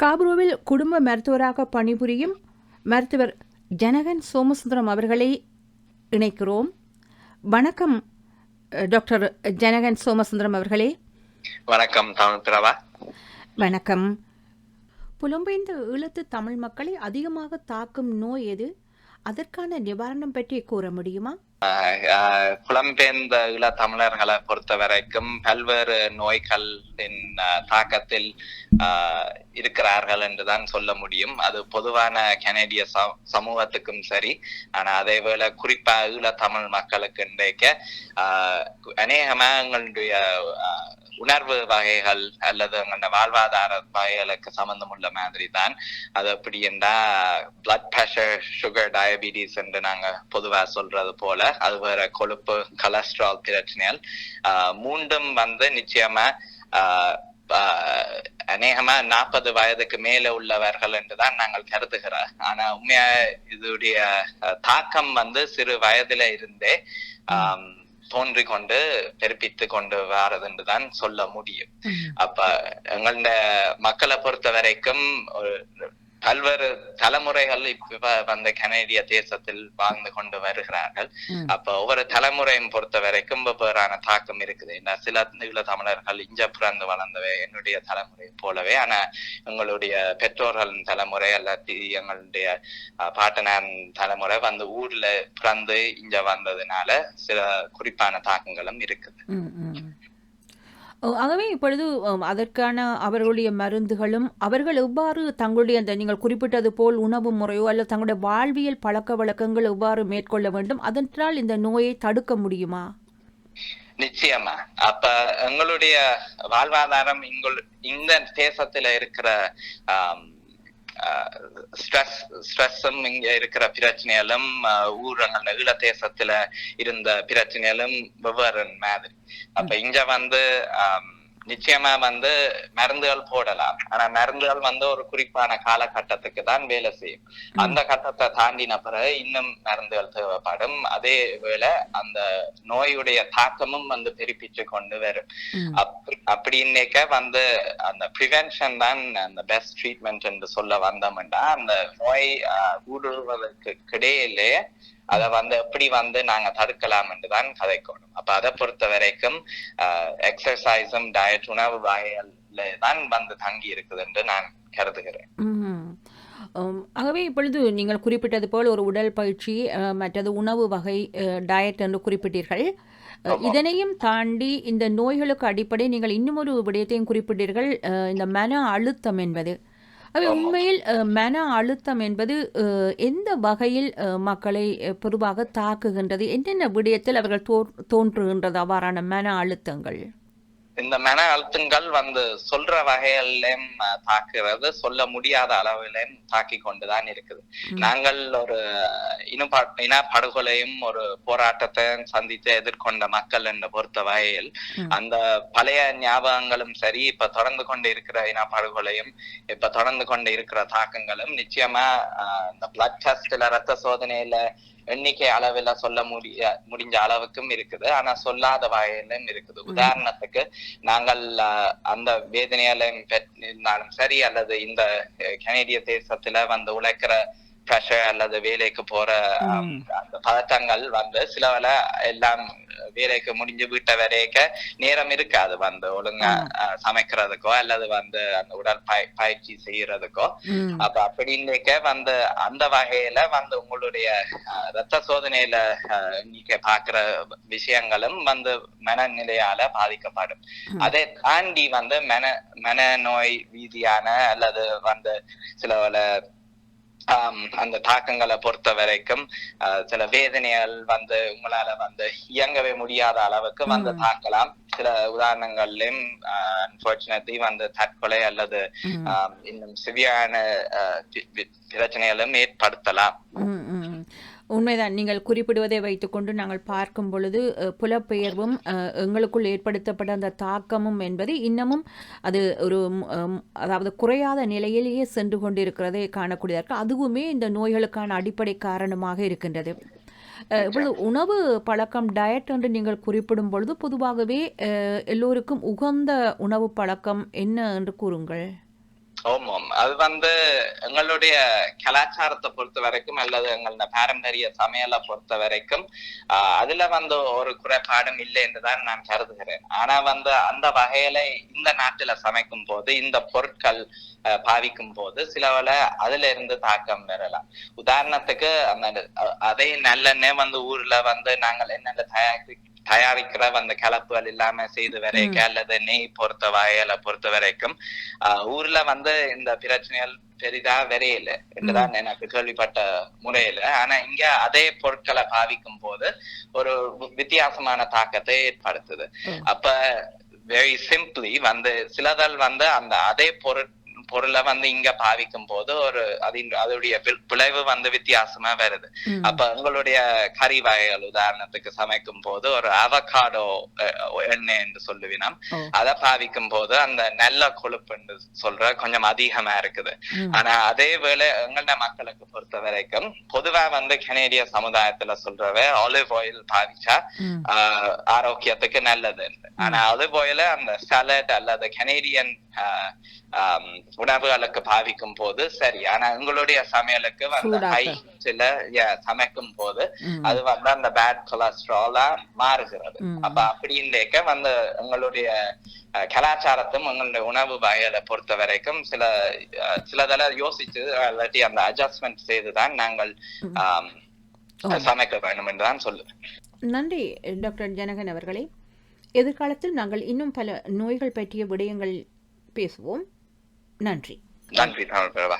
ஸ்காப்ரோவில் குடும்ப மருத்துவராக பணிபுரியும் மருத்துவர் ஜனகன் சோமசுந்தரம் அவர்களை இணைக்கிறோம். வணக்கம் டாக்டர் ஜனகன் சோமசுந்தரம் அவர்களே. வணக்கம் வணக்கம். புலம்பெயர்ந்த ஈழத்து தமிழ் மக்களை அதிகமாக தாக்கும் நோய் எது? அதற்கான நிவாரணம் பற்றி கூற முடியுமா? புலம்பெயர்ந்த ஈழ தமிழர்களை பொறுத்த வரைக்கும் பல்வேறு நோய்களின் தாக்கத்தில் ஆஹ், இருக்கிறார்கள் என்றுதான் சொல்ல முடியும். அது பொதுவான கனேடிய ச- சமூகத்துக்கும் சரி. ஆனா அதே வேளை குறிப்பா ஈழ தமிழ் மக்களுக்கு இன்றைக்கு ஆஹ், எங்களுடைய ஆஹ், உணர்வு வகைகள் அல்லது அந்த வாழ்வாதார வகைகளுக்கு சம்பந்தம் உள்ள மாதிரி தான் அது எப்படி என்றா பிளட் பிரஷர் சுகர் டயபிட்டிஸ் என்று நாங்க பொதுவா சொல்றது போல அது வேற கொழுப்பு கொலஸ்ட்ரால் பிரச்சனைகள் ஆஹ் மூண்டும் வந்து நிச்சயமா ஆஹ் அநேகமா நாற்பது வயதுக்கு மேல உள்ளவர்கள் என்றுதான் நாங்கள் கருதுகிறோம். ஆனா உண்மையா இதுடைய தாக்கம் வந்து சிறு வயதுல இருந்தே ஆஹ் தோன்றிக் கொண்டு பெருப்பித்து கொண்டு வாரது என்றுதான் சொல்ல முடியும். அப்ப எங்களோட மக்களை பொறுத்த வரைக்கும் ஒரு பல்வேறு தலைமுறைகள் இப்ப வந்த கனேடிய தேசத்தில் வாழ்ந்து கொண்டு வருகிறார்கள். அப்ப ஒவ்வொரு தலைமுறையும் பொறுத்த வரைக்கும் வெவ்வேறான தாக்கம் இருக்குது. ஏன்னா சில ஈழ தமிழர்கள் இங்க பிறந்து வளர்ந்தவை என்னுடைய தலைமுறை போலவே. ஆனா எங்களுடைய பெற்றோர்களின் தலைமுறை அல்லாட்டி எங்களுடைய பாட்டனார் தலைமுறை வந்து ஊர்ல பிறந்து இங்க வந்ததுனால சில குறிப்பான தாக்கங்களும் இருக்குது. ஆகவே இப்பொழுது அதற்கான அவர்களுடைய மருந்துகளும் அவர்கள் எவ்வாறு தங்களுடைய அந்த நீங்கள் குறிப்பிட்டது போல் உணவு முறையோ அல்லது தங்களுடைய வாழ்வியல் பழக்க வழக்கங்கள் எவ்வாறு மேற்கொள்ள வேண்டும் அதனால் இந்த நோயை தடுக்க முடியுமா? நிச்சயமா. அப்ப எங்களுடைய வாழ்வாதாரம் இந்த தேசத்துல இருக்கிற ஸ்ட்ரெஸ் ஸ்ட்ரெஸ்ஸும் இங்க இருக்கிற பிரச்சனைகளும் ஆஹ் ஊரங்கள் ஈழ தேசத்துல இருந்த பிரச்சனைகளும் வெவ்வேறு மாதிரி. அப்ப இங்க வந்து ஆம், நிச்சயமா வந்து மருந்துகள் போடலாம். ஆனா மருந்துகள் வந்து ஒரு குறிப்பான காலகட்டத்துக்கு தான் வேலை செய்யும். அந்த கட்டத்தை தாண்டின பிறகு இன்னும் மருந்துகள் தேவைப்படும். அதே வேளை அந்த நோயுடைய தாக்கமும் வந்து பெருப்பிச்சு கொண்டு வரும். அப்படி அப்படின்னேக்க வந்து அந்த ப்ரிவென்ஷன் தான் அந்த பெஸ்ட் ட்ரீட்மெண்ட் என்று சொல்ல வந்தோம்னா அந்த நோய் ஆஹ், ஊடுருவதற்கு கிடையிலே அதை வந்து எப்படி வந்து நாங்க தடுக்கலாம் என்று தான் கதைக்கணும். அப்ப அதை பொறுத்த வரைக்கும் எக்ஸசைஸும் டயட் உணவு வகைகள்ல தான் வந்து தங்கி இருக்குது என்று நான் கருதுகிறேன். ஆகவே இப்பொழுது நீங்கள் குறிப்பிட்டது போல் ஒரு உடல் பயிற்சி மற்றது உணவு வகை டயட் என்று குறிப்பிட்டீர்கள். இதனையும் தாண்டி இந்த நோய்களுக்கு அடிப்படை நீங்கள் இன்னும் ஒரு விடயத்தையும் குறிப்பிட்டீர்கள் இந்த மன அழுத்தம் என்பது. அவை. உண்மையில் மன அழுத்தம் என்பது எந்த வகையில் மக்களை பொதுவாக தாக்குகின்றது என்னென்ன விடயத்தில் அவர்கள் தோன்றுகின்றது அவ்வாறான மன அழுத்தங்கள் இந்த மன அழுத்தங்கள் வந்து சொல்ற வகையிலும் தாக்குறது சொல்ல முடியாத அளவிலும் தாக்கி கொண்டுதான் இருக்குது. நாங்கள் ஒரு இனப்பா இனப்படுகொலையும் ஒரு போராட்டத்தை சந்தித்து எதிர்கொண்ட மக்கள் என்று பொறுத்த வகையில். அந்த பழைய ஞாபகங்களும் சரி இப்ப தொடர்ந்து கொண்டு இருக்கிற இனப்படுகொலையும் இப்ப தொடர்ந்து கொண்டு இருக்கிற தாக்கங்களும் நிச்சயமா இந்த பிளட் டெஸ்ட்ல ரத்த சோதனையில எண்ணிக்கை அளவுல சொல்ல முடிய முடிஞ்ச அளவுக்கும் இருக்குது. ஆனா சொல்லாத வகையிலும் இருக்குது. உதாரணத்துக்கு நாங்கள் அந்த வேதனையாலும் இருந்தாலும் சரி அல்லது இந்த கனேடிய தேசத்துல வந்து உழைக்கிற ப்ரெஷர் அல்லது வேலைக்கு போற. அந்த பதட்டங்கள் வந்து சிலவல எல்லாம் வேலைக்கு முடிஞ்சு வீட்டை வரைக்க நேரம் இருக்காது வந்து ஒழுங்கா சமைக்கிறதுக்கோ அல்லது வந்து அந்த உடல் பய- பயிற்சி செய்யறதுக்கோ. அப்ப அப்படின்னுக்க வந்து அந்த வகையில வந்து உங்களுடைய ரத்த சோதனையில நீங்க பாக்குற விஷயங்களும் வந்து மனநிலையால பாதிக்கப்படும். அதை தாண்டி வந்து மன மனநோய் ரீதியான அல்லது வந்து சில அந்த தாக்கங்களை பொறுத்த வரைக்கும் சில வேதனைகள் வந்து உங்களால வந்து இயங்கவே முடியாத அளவுக்கு வந்து. தாக்கலாம் சில உதாரணங்கள்லயும் அன்பார்ச்சுனேட்லி வந்து தற்கொலை அல்லது இன்னும் சிவியான பிரச்சனைகளும் ஏற்படுத்தலாம். உண்மைதான். நீங்கள் குறிப்பிடுவதை வைத்துக்கொண்டு நாங்கள் பார்க்கும் பொழுது புலப்பெயர்வும் எங்களுக்குள் ஏற்படுத்தப்பட்ட அந்த தாக்கமும் என்பது இன்னமும் அது ஒரு அதாவது குறையாத நிலையிலேயே சென்று கொண்டிருக்கிறதை காணக்கூடியதாக இருக்கு. அதுவுமே இந்த நோய்களுக்கான அடிப்படை காரணமாக இருக்கின்றது. இப்பொழுது உணவு பழக்கம் டயட் என்று நீங்கள் குறிப்பிடும் பொழுது பொதுவாகவே எல்லோருக்கும் உகந்த உணவு பழக்கம் என்ன என்று கூறுங்கள். ஆமாம். அது வந்து எங்களுடைய கலாச்சாரத்தை பொறுத்த வரைக்கும் அல்லது எங்களோட பாரம்பரிய சமையலை பொறுத்த வரைக்கும் ஆஹ் அதுல வந்து ஒரு குறைபாடும் இல்லை என்றுதான் நான் கருதுகிறேன். ஆனா வந்து அந்த வகையில இந்த நாட்டுல சமைக்கும் போது இந்த பொருட்கள் பாவிக்கும் போது சிலவள அதுல இருந்து தாக்கம் பெறலாம். உதாரணத்துக்கு அந்த அதே நல்லெண்ணெய் வந்து ஊர்ல வந்து நாங்கள் என்னென்ன தயாரி தயாரிக்கிற அந்த கலப்புகள் இல்லாம செய்து வரைக்க அல்லது நெய் பொறுத்த வகையில பொறுத்த வரைக்கும் ஊர்ல வந்து இந்த பிரச்சனைகள் பெரிதா வரையில என்றுதான் எனக்கு கேள்விப்பட்ட முறையில. ஆனா இங்க அதே பொருட்களை பாவிக்கும் போது ஒரு வித்தியாசமான தாக்கத்தை ஏற்படுத்துது. அப்ப வெரி சிம்பிளி வந்து சிலதல் வந்து அந்த அதே பொருள் பொருளை வந்து இங்க பாவிக்கும் போது ஒரு அதின் அதோடைய விளைவு வந்து வித்தியாசமா வருது. அப்ப உங்களுடைய கறி வகைகள் உதாரணத்துக்கு சமைக்கும் போது ஒரு அவகாடோ எண்ணெய் என்று சொல்லுவினம். அதை பாவிக்கும் போது அந்த நல்ல கொழுப்பு என்று சொல்ற கொஞ்சம் அதிகமா இருக்குது. ஆனா அதே வேளை எங்களோட மக்களுக்கு பொறுத்த வரைக்கும் பொதுவா வந்து கனேடிய சமுதாயத்துல சொல்றவ ஆலிவ் ஆயில் பாவிச்சா ஆரோக்கியத்துக்கு நல்லது ஆனா ஆலிவ் ஆயில அந்த சலட் அல்லது கனேடியன் உணவுகளுக்கு பாவிக்கும் போது சரி ஆனா எங்களுடைய சமையலுக்கு வந்து சில சமைக்கும் போது. அது வந்து அந்த பேட் கொலஸ்ட்ராலா மாறுகிறது. அப்ப அப்படின்றக்க வந்து உங்களுடைய கலாச்சாரத்தும் உங்களுடைய உணவு வகைகளை பொறுத்த வரைக்கும் சில சிலதெல்லாம் யோசிச்சு இல்லாட்டி அந்த அட்ஜஸ்ட்மெண்ட் செய்துதான் நாங்கள். சமைக்க வேண்டும் என்றுதான் சொல்லுவேன் நன்றி டாக்டர் ஜனகன் அவர்களே எதிர்காலத்தில் நாங்கள் இன்னும் பல நோய்கள் பற்றிய விடயங்கள் பேசுவோம் நன்றி. நன்றி தமிழ் பிரபா